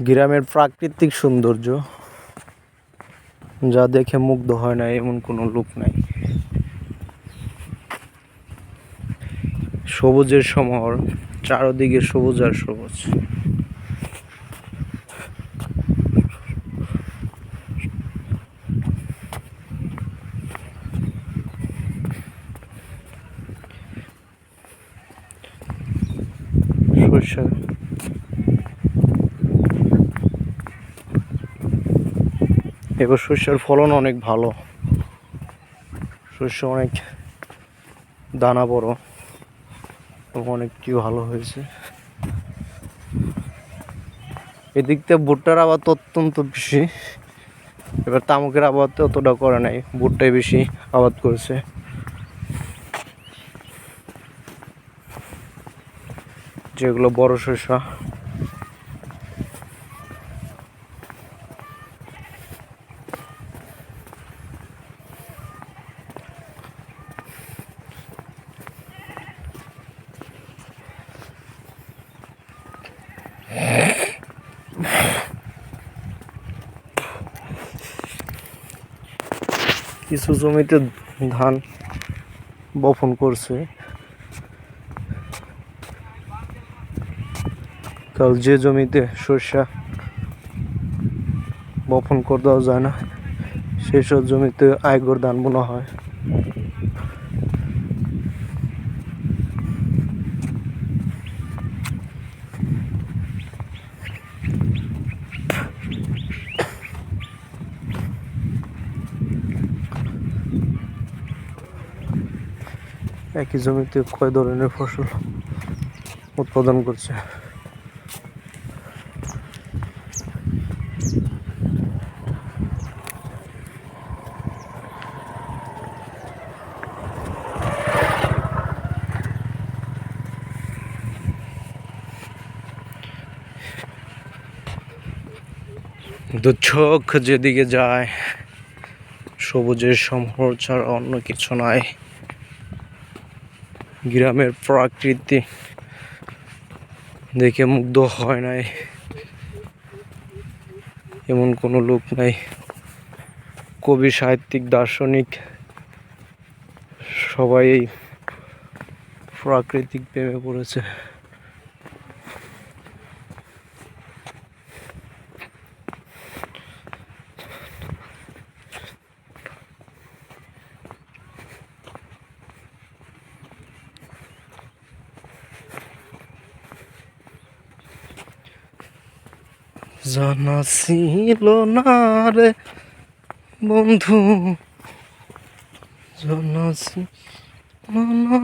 গ্রামের প্রাকৃতিক সৌন্দর্য যা দেখে মুগ্ধ হয় না, এমন কোনো লোক নাই। সবুজের সমর, চারদিকে সবুজ আর সবুজ। সরিষা এবার শস্যের ফলন অনেক ভালো। শস্য অনেক দানা বড় অনেকটি ভালো হয়েছে। এদিক থেকে ভুট্টার আবাদ অত্যন্ত বেশি। এবার তামুকের আবাদ অতটা করে নাই, ভুট্টাই বেশি আবাদ করেছে। যেগুলো বড় শস্য কিছু জমিতে ধান বপন করছে। কারণ যে জমিতে সর্ষা বপন করে দেওয়া যায় না, সেই সব জমিতে আয়গর ধান বোনা হয়। একই জমিতে কয় ধরনের ফসল উৎপাদন করছে? দু চোখ যেদিকে যায়, সবুজের সম্ভর ছাড়া অন্য কিছু নাই। গ্রামের প্রাকৃতি দেখে মুগ্ধ হয় নাই। এমন কোনো লোক নাই। কবি, সাহিত্যিক, দার্শনিক, সবাই এই প্রাকৃতিক প্রেমে পড়েছে। জানা ছিল না রে বন্ধু। জানা ছিল না।